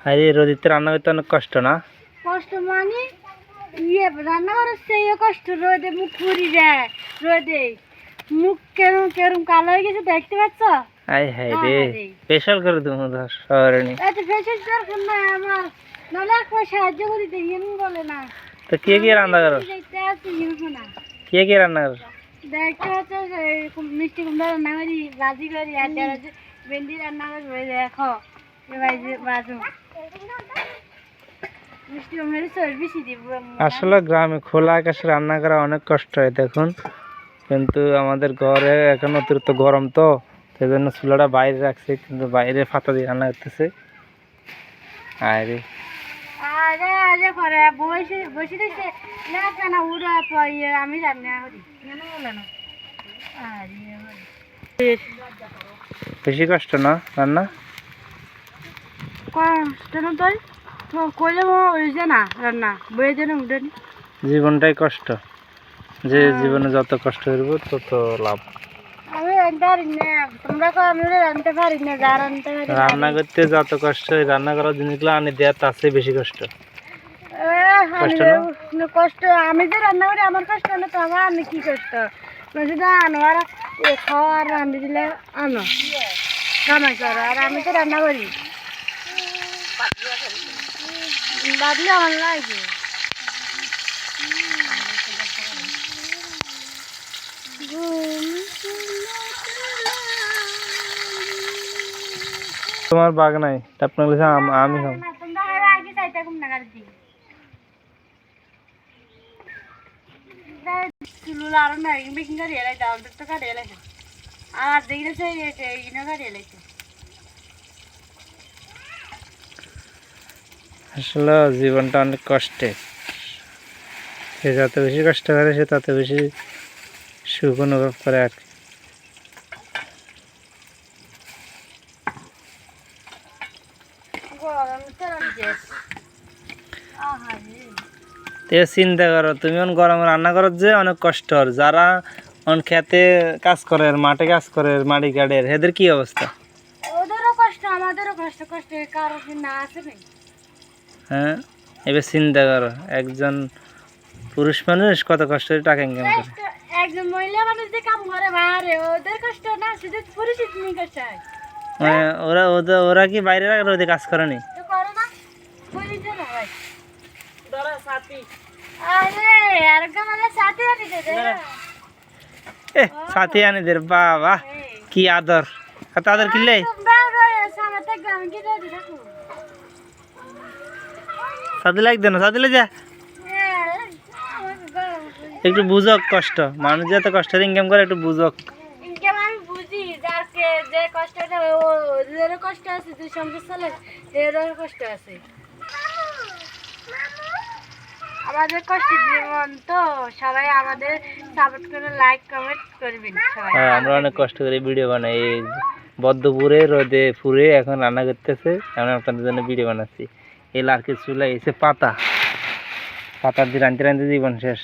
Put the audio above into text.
আরে রোদিতে রান্না করতে অনেক কষ্ট না? কষ্ট মানে? ইয়ে রান্না করার সেই কষ্ট রোদে মুখ পুরি যায় রোদে। মুখ কেরম কেরম কালো হয়ে গেছে দেখতে পাচ্ছ? আই হাই রে স্পেশাল করে তুমি ধর শহরে নি। এত ফেসের দরকার নাই আমার। নাহলে একবার সাহায্য করে দিই এমন বলে না। তো কে কে রান্না করো? না। কে কে রান্না করো? দেখতে হচ্ছে যে মিষ্টি কুমড়া রান্না করি ভাজি করি আর ভেন্ডি রান্না করি দেখো। বাজু আসলে গ্রামে খোলা আকাশে রান্না করা অনেক কষ্ট হয় দেখুন। কিন্তু আমাদের ঘরে এখন অতিরিক্ত গরম তো সেই জন্য চুলাটা বাইরে রাখছে কিন্তু বাইরে ফাতা দিয়ে রান্না করতেছে। আরে। আরে আরে করে বসে বসে দেখছে না কেন উড়া আমি রান্না করি কেন না আরে বেশি কষ্ট না রান্না? কষ্ট না তোর তো কইলে ওই যে না রান্না বইয়ে যেন উঠেনি জীবনটাই কষ্ট। যে জীবনে যত কষ্ট করব তত লাভ। আমি রান্না পারি না তোমরা কো আমি রান্না পারি না যা রান্না পারি রান্না করতে যত কষ্ট রান্না করার জিনিসগুলো আনি দেওয়া তার চেয়ে বেশি কষ্ট। কষ্ট আমি যে রান্না করি আমার কষ্ট না তো আমার আমি কি কষ্ট? যদি আনো আর খাওয়া আর রান্না দিলে আনো। কামাই করো আর আমি তো রান্না করি। বাদলে আমার লাগে। তোমার বাগ নাই আপনার কাছে আম- চুলুল আরও আর দেখেছে ইনো গাড়ি এলাইছে। আসলে জীবনটা অনেক কষ্টের সে যত বেশি কষ্ট করে সে তত বেশি সুখ অনুভব করে আর কি। তো চিন্তা করো তুমি অন গরম রান্না করো যে অনেক কষ্ট যারা অন খেতে কাজ করে মাঠে কাজ করে মাটি কাটের এদের কি অবস্থা? ওদেরও কষ্ট আমাদেরও কষ্ট কষ্ট কারও না আছে হ্যাঁ? এবার চিন্তা করো একজন পুরুষ মানুষ কত কষ্ট করে টাকা ইনকাম করে। একজন মহিলা মানুষ যে কাম করে বাইরে ওদের কষ্ট না শুধু কষ্ট হয়। মানে ওরা ওদের ওরা কি বাইরে রোদে কাজ করেনি? তো করো না সাথী। আরে আর কামালে সাথী আনি দে দে এ সাথী আনিদের বাবা কি আদর। তাদের কিনলে তোমরা রয়েছে আমার তো গ্রামে কি দিয়ে থাকো সাথে লাগবে না সাথে যা একটু বুঝক। কষ্ট মানুষ যত কষ্ট ইনকাম করে একটু বুঝক যে যে আমাদের কষ্ট জীবন তো সবাই আমাদের সাপোর্ট করে লাইক কমেন্ট করবেন সবাই। হ্যাঁ আমরা অনেক কষ্ট করে ভিডিও বানাই। বদ্ধপুরে রোদে ফুরে এখন রান্না করতেছে আমি আপনাদের জন্য ভিডিও বানাচ্ছি। এই কিছু লাগিয়েছে পাতা। পাতা দিয়ে রাঁধতে রাঁধতে জীবন শেষ।